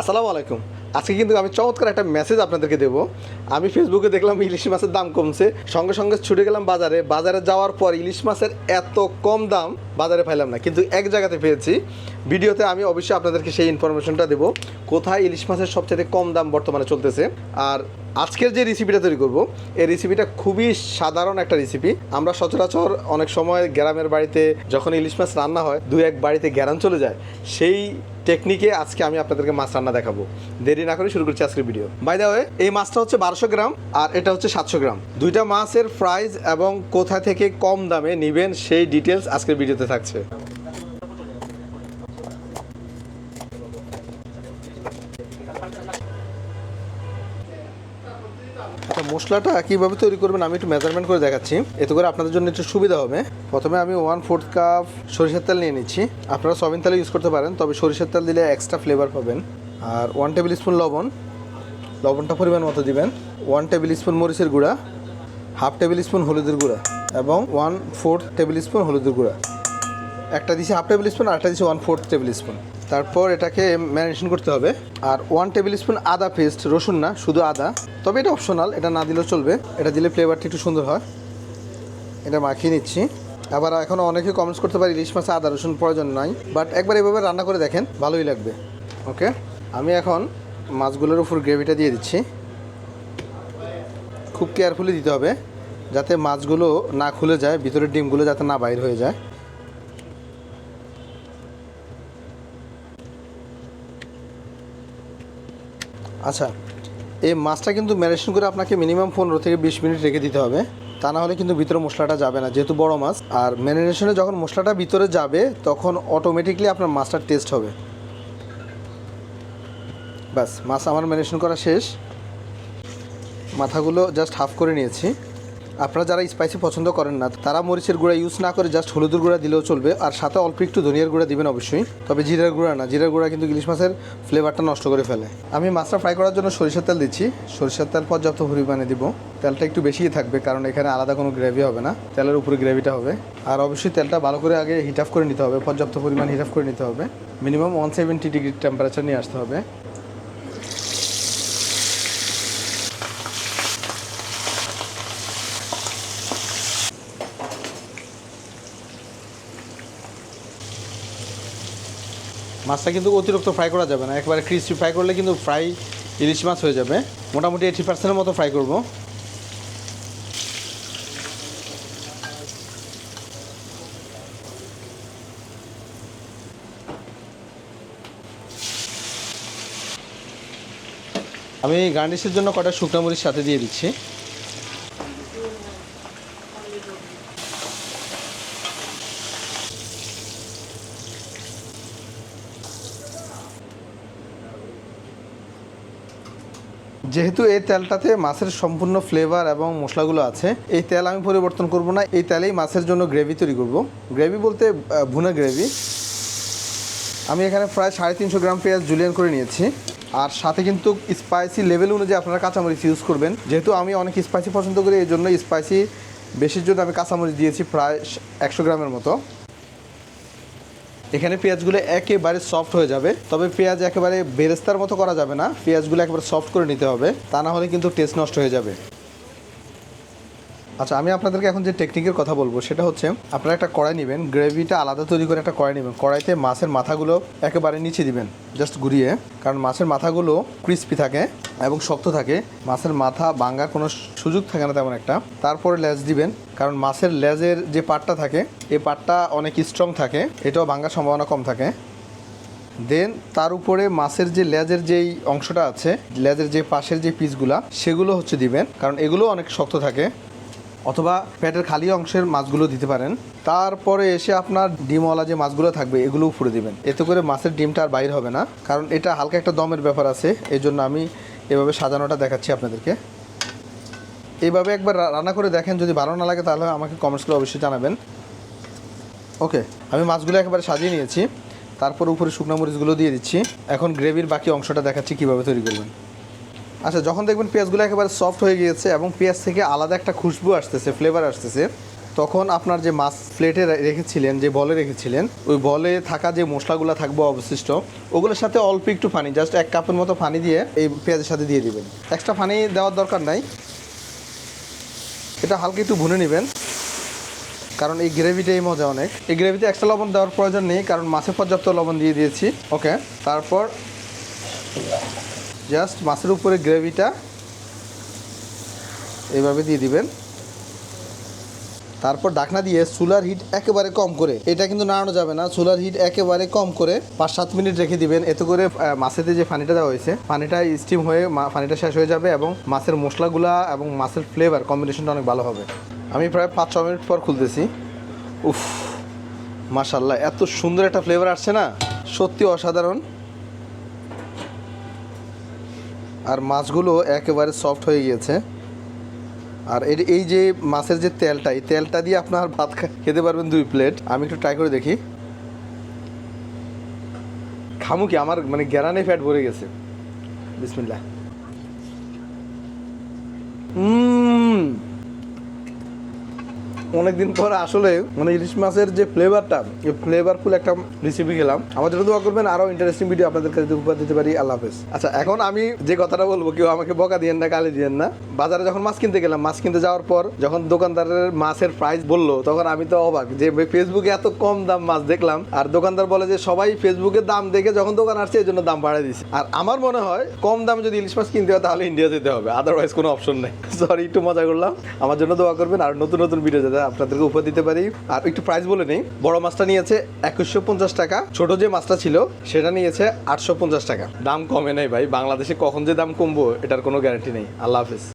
আসসালামু আলাইকুম। আজকে কিন্তু আমি চমৎকার একটা মেসেজ আপনাদেরকে দেবো। আমি ফেসবুকে দেখলাম ইলিশ মাছের দাম কমছে। সঙ্গে সঙ্গে ছুটে গেলাম বাজারে। বাজারে যাওয়ার পর ইলিশ মাছের এত কম দাম বাজারে পাইলাম না। কিন্তু এক জায়গাতে পেয়েছি। ভিডিওতে আমি অবশ্যই আপনাদেরকে সেই ইনফরমেশনটা দেবো। কোথায় ইলিশ মাছের সবচেয়ে কম দাম বর্তমানে চলতেছে? আর আজকের যে রেসিপিটা তৈরি করব, এই রেসিপিটা খুবই সাধারণ একটা রেসিপি আমরা সচরাচর অনেক সময় গ্রামের বাড়িতে যখন ইলিশ মাছ রান্না হয় দু এক বাড়িতে গ্যারান চলে যায়। সেই টেকনিকে আজকে আমি আপনাদেরকে মাছ রান্না দেখাবো। দেরি না করে শুরু করছি আজকের ভিডিও। বাই দা ওয়ে এই মাছটা হচ্ছে বারোশো গ্রাম আর এটা হচ্ছে সাতশো গ্রাম। দুইটা মাছের প্রাইস এবং কোথা থেকে কম দামে নেবেন সেই ডিটেলস আজকের ভিডিওতে থাকছে। মশলাটা কীভাবে তৈরি করবেন আমি একটু মেজারমেন্ট করে দেখাচ্ছি। এতে করে আপনাদের জন্য একটু সুবিধা হবে। প্রথমে আমি ওয়ান ফোর্থ কাপ সরিষার তেল নিয়ে নিচ্ছি। আপনারা সবিন তেল ইউজ করতে পারেন, তবে সরিষার তেল দিলে এক্সট্রা ফ্লেভার পাবেন। আর ওয়ান টেবিল স্পুন লবণ, লবণটা পরিমাণ মতো দিবেন। ওয়ান টেবিল স্পুন মরিচের গুঁড়া হাফ টেবিল স্পুন হলুদের গুঁড়া এবং ওয়ান ফোর্থ টেবিল স্পুন হলুদের গুঁড়া। একটা দিছি হাফ টেবিল স্পুন আর একটা দিছি ওয়ান ফোর্থ টেবিল স্পুন তারপর এটাকে ম্যারিনেশন করতে হবে। আর ওয়ান টেবিল স্পুন আদা পেস্ট রসুন না, শুধু আদা। তবে এটা অপশনাল এটা না দিলেও চলবে। এটা দিলে ফ্লেভারটা একটু সুন্দর হয়। এটা মাখিয়ে নিচ্ছি। আবার এখন অনেকে কমেন্টস করতে পারি, ইলিশ মাছে আদা, রসুন প্রয়োজন নাই। বাট একবার এভাবে রান্না করে দেখেন, ভালোই লাগবে। ওকে আমি এখন মাছগুলোর উপর গ্রেভিটা দিয়ে দিচ্ছি। খুব কেয়ারফুলি দিতে হবে, যাতে মাছগুলো না খুলে যায়, ভিতরের ডিমগুলো যাতে না বাইর হয়ে যায়। আচ্ছা এই মাছটা কিন্তু ম্যারিনেশন করে আপনাকে মিনিমাম পনেরো থেকে বিশ মিনিট রেখে দিতে হবে। তা না হলে কিন্তু ভিতরে মশলাটা যাবে না, যেহেতু বড় মাছ। আর ম্যারিনেশনে যখন মশলাটা ভিতরে যাবে, তখন অটোমেটিকলি আপনার মাছটার টেস্ট হবে। ব্যাস, মাছ আমার ম্যারিনেশন করা শেষ। মাথাগুলো জাস্ট হাফ করে নিয়েছি। আপনারা যারা স্পাইসি পছন্দ করেন না, তারা মরিচের গুঁড়া ইউজ না করে জাস্ট হলুদের গুঁড়া দিলেও চলবে, আর সাথে অল্প একটু ধনিয়ার গুঁড়া দিবেন অবশ্যই, তবে জিরার গুঁড়া না, জিরার গুঁড়া কিন্তু ইলিশ মাছের ফ্লেভারটা নষ্ট করে ফেলে। আমি মাছটা ফ্রাই করার জন্য সরিষার তেল দিচ্ছি, সরিষার তেল পর্যাপ্ত পরিমাণে দিব, তেলটা একটু বেশিই থাকবে, কারণ এখানে আলাদা কোনো গ্রেভি হবে না, তেলের উপরে গ্রেভিটা হবে। আর অবশ্যই তেলটা ভালো করে আগে হিট আপ করে নিতে হবে, পর্যাপ্ত পরিমাণ হিট আপ করে নিতে হবে minimum one seventy degree temperature নিয়ে আসতে হবে। মাছটা কিন্তু অতিরিক্ত ফ্রাই করা যাবে না। একবারে ক্রিস্পি ফ্রাই করলে কিন্তু ফ্রাই ইলিশ মাছ হয়ে যাবে। মোটামুটি এইটি পার্সেন্টের মতো ফ্রাই করব। আমি গার্নিশের জন্য কটা শুকনো মরিচ সাথে দিয়ে দিচ্ছি। যেহেতু এই তেলটাতে মাছের সম্পূর্ণ ফ্লেভার এবং মশলাগুলো আছে, এই তেল আমি পরিবর্তন করব না, এই তেলেই মাছের জন্য গ্রেভি তৈরি করব। গ্রেভি বলতে ভুনা গ্রেভি আমি এখানে প্রায় সাড়ে তিনশো গ্রাম পেঁয়াজ জুলিয়ান করে নিয়েছি। আর সাথে কিন্তু স্পাইসি লেভেল অনুযায়ী আপনারা কাঁচামরিচ ইউজ করবেন। যেহেতু আমি অনেক স্পাইসি পছন্দ করি, এই জন্য স্পাইসি বেশির জন্য আমি কাঁচামরিচ দিয়েছি প্রায় একশো গ্রামের মতো। এখানে পেঁয়াজগুলো একেবারে সফট হয়ে যাবে। তবে পেঁয়াজ একেবারে বেরেস্তার মতো করা যাবে না। পেঁয়াজগুলো একেবারে সফট করে নিতে হবে। তা না হলে কিন্তু টেস্ট নষ্ট হয়ে যাবে। আচ্ছা আমি আপনাদেরকে এখন যে টেকনিকের কথা বলব, সেটা হচ্ছে আপনারা একটা কড়াই নেবেন গ্রেভিটা আলাদা তৈরি করে একটা কড়াই নেবেন। কড়াইতে মাছের মাথাগুলো একেবারে নিচে দিবেন জাস্ট ঘুরিয়ে। কারণ মাছের মাথাগুলো ক্রিস্পি থাকে এবং শক্ত থাকে। মাছের মাথা ভাঙার কোনো সুযোগ থাকে না তেমন একটা। তারপরে লেজ দিবেন, কারণ মাছের লেজের যে পাটটা থাকে এই পাটটা অনেক স্ট্রং থাকে, এটাও ভাঙার সম্ভাবনা কম থাকে। দেন তার উপরে মাছের যে লেজের যেই অংশটা আছে, লেজের যে পাশের যে পিসগুলা সেগুলো হচ্ছে দিবেন, কারণ এগুলো অনেক শক্ত থাকে। অথবা পেটের খালি অংশের মাছগুলো দিতে পারেন। তারপরে এসে আপনার ডিমওয়ালা যে মাছগুলো থাকবে এগুলো উপরে দিবেন। এতে করে মাছের ডিমটা আর বাইর হবে না। কারণ এটা হালকা একটা দমের ব্যাপার আছে এই জন্য আমি এভাবে সাজানোটা দেখাচ্ছি আপনাদেরকে। এইভাবে একবার রান্না করে দেখেন, যদি ভালো না লাগে তাহলে আমাকে কমেন্টস করে অবশ্যই জানাবেন। ওকে, আমি মাছগুলো একেবারে সাজিয়ে নিয়েছি। তারপর উপরে শুকনো মরিচগুলো দিয়ে দিচ্ছি। এখন গ্রেভির বাকি অংশটা দেখাচ্ছি কীভাবে তৈরি করবেন। আচ্ছা যখন দেখবেন পেঁয়াজগুলো একেবারে সফট হয়ে গিয়েছে এবং পেঁয়াজ থেকে আলাদা একটা খুশবু আসতেছে ফ্লেভার আসতেছে, তখন আপনার যে মাছ প্লেটে রেখেছিলেন, যে বলে রেখেছিলেন, ওই বলে থাকা যে মশলাগুলো থাকবে অবশিষ্ট, ওগুলোর সাথে অল্প একটু পানি জাস্ট এক কাপের মতো পানি দিয়ে এই পেঁয়াজের সাথে দিয়ে দিবেন। এক্সট্রা পানি দেওয়ার দরকার নাই। এটা হালকা একটু ভুনে নেবেন, কারণ এই গ্রেভিটাই মজা অনেক। এই গ্রেভিতে এক্সট্রা লবণ দেওয়ার প্রয়োজন নেই, কারণ মাছে পর্যাপ্ত লবণ দিয়ে দিয়েছি। ওকে তারপর জাস্ট মাছের উপরে গ্রেভিটা এইভাবে দিয়ে দিবেন। তারপর ডাকনা দিয়ে চুলার হিট একেবারে কম করে, এটা কিন্তু নাড়ানো যাবে না, চুলার হিট একেবারে কম করে পাঁচ সাত মিনিট রেখে দিবেন। এতে করে মাছেতে যে পানিটা দেওয়া হয়েছে পানিটা স্টিম হয়ে পানিটা শেষ হয়ে যাবে এবং মাছের মশলাগুলা এবং মাছের ফ্লেভার কম্বিনেশনটা অনেক ভালো হবে। আমি প্রায় পাঁচ, ছ মিনিট পর খুলতেছি। উফ মাশাল্লাহ এত সুন্দর একটা ফ্লেভার আসছে না? সত্যি অসাধারণ। আর মাছগুলো একেবারে সফট হয়ে গিয়েছে। আর এর এই যে মাছের যে তেলটা, এই তেলটা দিয়ে আপনার ভাত খেতে পারবেন দুই প্লেট আমি একটু ট্রাই করে দেখি। খামু কি? আমার মানে গ্যারানে ফ্যাট ভরে গেছে। বিসমিল্লা অনেকদিন পর আসলে মানে ইলিশ মাছের যে ফ্লেভারটা এই ফ্লেভারফুল একটা রেসিপি খেলাম। জন্য দোয়া করবেন, আরও ইন্টারেস্টিং ভিডিও আপনাদের কাছে উপহার দিতে পারি। আল্লাহ হাফেজ। আচ্ছা এখন আমি যে কথাটা বলব, কেউ আমাকে বকা দিয়েন না, গালি দিয়েন না। বাজারে যখন মাছ কিনতে গেলাম, মাছ কিনতে যাওয়ার পর যখন দোকানদারের মাছের প্রাইস বলল, তখন আমি তো অবাক যে ফেসবুকে এত কম দাম মাছ দেখলাম, আর দোকানদার বলে যে সবাই ফেসবুকে দাম দেখে যখন দোকান আসছে এই জন্য দাম বাড়িয়ে দিচ্ছে আর আমার মনে হয়, কম দাম যদি ইলিশ মাছ কিনতে হয়, তাহলে ইন্ডিয়া যেতে হবে। আদারওয়াইজ কোনো অপশন নেই। সরি একটু মজা করলাম। আমার জন্য দোয়া করবেন, আর নতুন নতুন ভিডিও যাতে আপনাদেরকে উপহার দিতে পারি। আর একটু প্রাইস বলে নেই। বড় মাছটা নিয়েছে একুশশো পঞ্চাশ টাকা। ছোট যে মাছটা ছিল, সেটা নিয়েছে আটশো পঞ্চাশ টাকা। দাম কমে নেই ভাই। বাংলাদেশে কখন যে দাম কমবো, এটার কোনো গ্যারান্টি নেই। আল্লাহ হাফিজ।